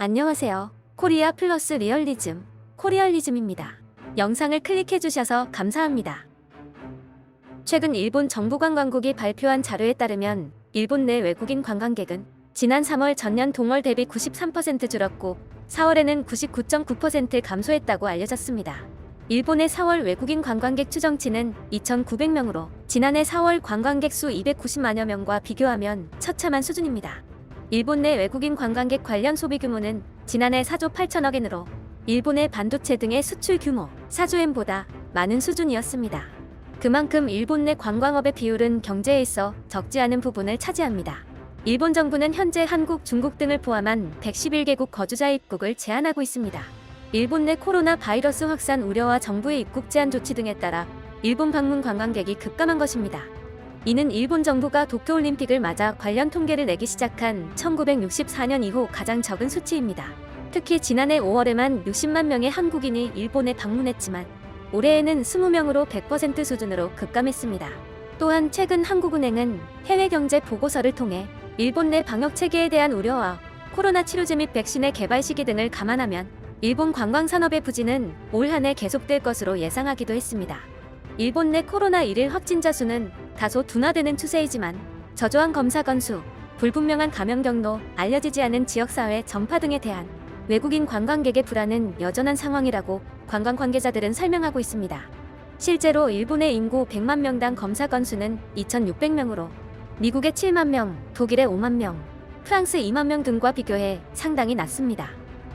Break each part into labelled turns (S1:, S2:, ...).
S1: 안녕하세요. 코리아 플러스 리얼리즘, 코리얼리즘입니다. 영상을 클릭해 주셔서 감사합니다. 최근 일본 정부관광국이 발표한 자료에 따르면 일본 내 외국인 관광객은 지난 3월 전년 동월 대비 93% 줄었고 4월에는 99.9% 감소했다고 알려졌습니다. 일본의 4월 외국인 관광객 추정치는 2,900명으로 지난해 4월 관광객 수 290만여 명과 비교하면 처참한 수준입니다. 일본 내 외국인 관광객 관련 소비 규모는 지난해 4조 8천억 엔으로 일본의 반도체 등의 수출 규모 4조엔보다 많은 수준이었습니다. 그만큼 일본 내 관광업의 비율은 경제에 있어 적지 않은 부분을 차지합니다. 일본 정부는 현재 한국, 중국 등을 포함한 111개국 거주자 입국을 제한하고 있습니다. 일본 내 코로나 바이러스 확산 우려와 정부의 입국 제한 조치 등에 따라 일본 방문 관광객이 급감한 것입니다. 이는 일본 정부가 도쿄올림픽을 맞아 관련 통계를 내기 시작한 1964년 이후 가장 적은 수치입니다. 특히 지난해 5월에만 60만 명의 한국인이 일본에 방문했지만 올해에는 20명으로 100% 수준으로 급감했습니다. 또한 최근 한국은행은 해외 경제 보고서를 통해 일본 내 방역 체계에 대한 우려와 코로나 치료제 및 백신의 개발 시기 등을 감안하면 일본 관광 산업의 부진은 올 한해 계속될 것으로 예상하기도 했습니다. 일본 내 코로나 1일 확진자 수는 다소 둔화되는 추세이지만 저조한 검사 건수, 불분명한 감염 경로, 알려지지 않은 지역사회 전파 등에 대한 외국인 관광객의 불안은 여전한 상황이라고 관광 관계자들은 설명하고 있습니다. 실제로 일본의 인구 100만 명당 검사 건수는 2,600명으로 미국의 7만 명, 독일의 5만 명, 프랑스 2만 명 등과 비교해 상당히 낮습니다.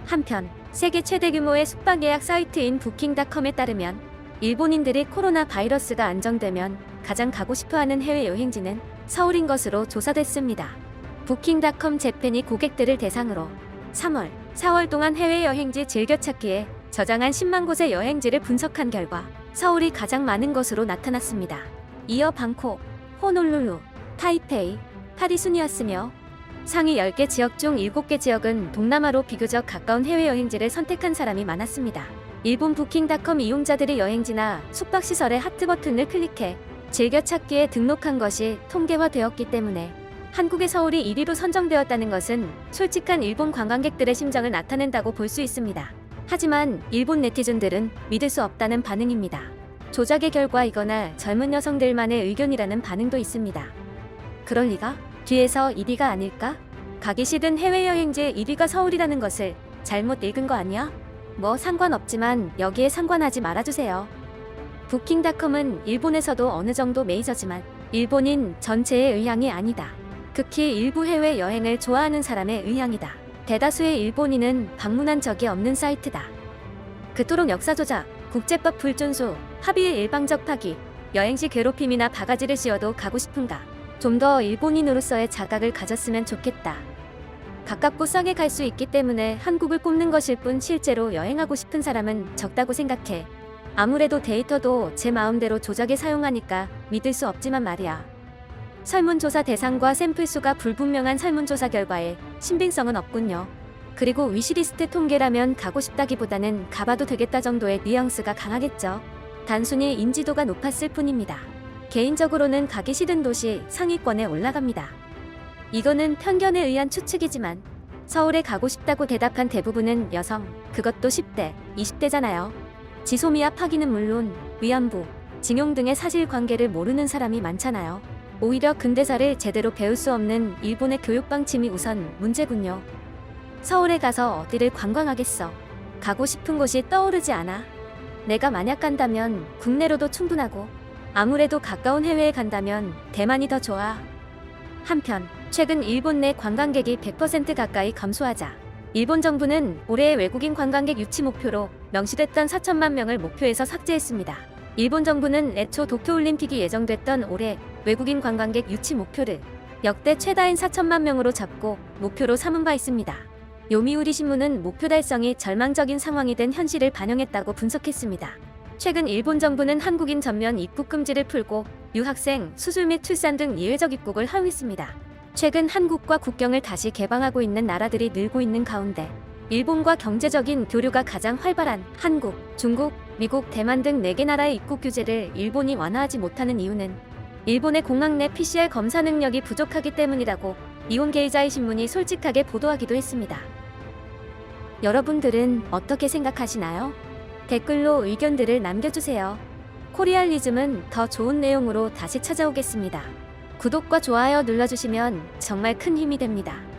S1: 한편 세계 최대 규모의 숙박 예약 사이트인 부킹닷컴에 따르면 일본인들이 코로나 바이러스가 안정되면 가장 가고 싶어하는 해외 여행지는 서울인 것으로 조사됐습니다. 부킹닷컴 재팬이 고객들을 대상으로 3월, 4월 동안 해외 여행지 즐겨찾기에 저장한 10만 곳의 여행지를 분석한 결과 서울이 가장 많은 것으로 나타났습니다. 이어 방콕, 호놀룰루, 타이페이, 파리 순이었으며 상위 10개 지역 중 7개 지역은 동남아로 비교적 가까운 해외 여행지를 선택한 사람이 많았습니다. 일본 부킹닷컴 이용자들이 여행지나 숙박시설의 하트 버튼을 클릭해 즐겨찾기에 등록한 것이 통계화되었기 때문에 한국의 서울이 1위로 선정되었다는 것은 솔직한 일본 관광객들의 심정을 나타낸다고 볼 수 있습니다. 하지만 일본 네티즌들은 믿을 수 없다는 반응입니다. 조작의 결과이거나 젊은 여성들만의 의견이라는 반응도 있습니다. 그럴 리가? 뒤에서 1위가 아닐까? 가기 싫은 해외여행지 1위가 서울이라는 것을 잘못 읽은 거 아니야? 뭐 상관없지만 여기에 상관하지 말아주세요. 부킹닷컴은 일본에서도 어느 정도 메이저지만 일본인 전체의 의향이 아니다. 극히 일부 해외 여행을 좋아하는 사람의 의향이다. 대다수의 일본인은 방문한 적이 없는 사이트다. 그토록 역사 조작, 국제법 불준수, 합의의 일방적 파기, 여행시 괴롭힘이나 바가지를 씌워도 가고 싶은가? 좀 더 일본인으로서의 자각을 가졌으면 좋겠다. 가깝고 싸게 갈 수 있기 때문에 한국을 꼽는 것일 뿐 실제로 여행하고 싶은 사람은 적다고 생각해. 아무래도 데이터도 제 마음대로 조작에 사용하니까 믿을 수 없지만 말이야. 설문조사 대상과 샘플 수가 불분명한 설문조사 결과에 신빙성은 없군요. 그리고 위시리스트 통계라면 가고 싶다기보다는 가봐도 되겠다 정도의 뉘앙스가 강하겠죠. 단순히 인지도가 높았을 뿐입니다. 개인적으로는 가기 싫은 도시 상위권에 올라갑니다. 이거는 편견에 의한 추측이지만 서울에 가고 싶다고 대답한 대부분은 여성, 그것도 10대, 20대잖아요. 지소미아 파기는 물론 위안부, 징용 등의 사실관계를 모르는 사람이 많잖아요. 오히려 근대사를 제대로 배울 수 없는 일본의 교육 방침이 우선 문제군요. 서울에 가서 어디를 관광하겠어. 가고 싶은 곳이 떠오르지 않아. 내가 만약 간다면 국내로도 충분하고 아무래도 가까운 해외에 간다면 대만이 더 좋아. 한편 최근 일본 내 관광객이 100% 가까이 감소하자 일본 정부는 올해의 외국인 관광객 유치 목표로 명시됐던 4천만 명을 목표에서 삭제했습니다. 일본 정부는 애초 도쿄올림픽이 예정됐던 올해 외국인 관광객 유치 목표를 역대 최다인 4천만 명으로 잡고 목표로 삼은 바 있습니다. 요미우리 신문은 목표 달성이 절망적인 상황이 된 현실을 반영했다고 분석했습니다. 최근 일본 정부는 한국인 전면 입국 금지를 풀고 유학생, 수술 및 출산 등 예외적 입국을 허용했습니다. 최근 한국과 국경을 다시 개방하고 있는 나라들이 늘고 있는 가운데 일본과 경제적인 교류가 가장 활발한 한국, 중국, 미국, 대만 등 4개 나라의 입국 규제를 일본이 완화하지 못하는 이유는 일본의 공항 내 PCR 검사 능력이 부족하기 때문이라고 이온 게이자의 신문이 솔직하게 보도하기도 했습니다. 여러분들은 어떻게 생각하시나요? 댓글로 의견들을 남겨주세요. 코리알리즘은 더 좋은 내용으로 다시 찾아오겠습니다. 구독과 좋아요 눌러주시면 정말 큰 힘이 됩니다.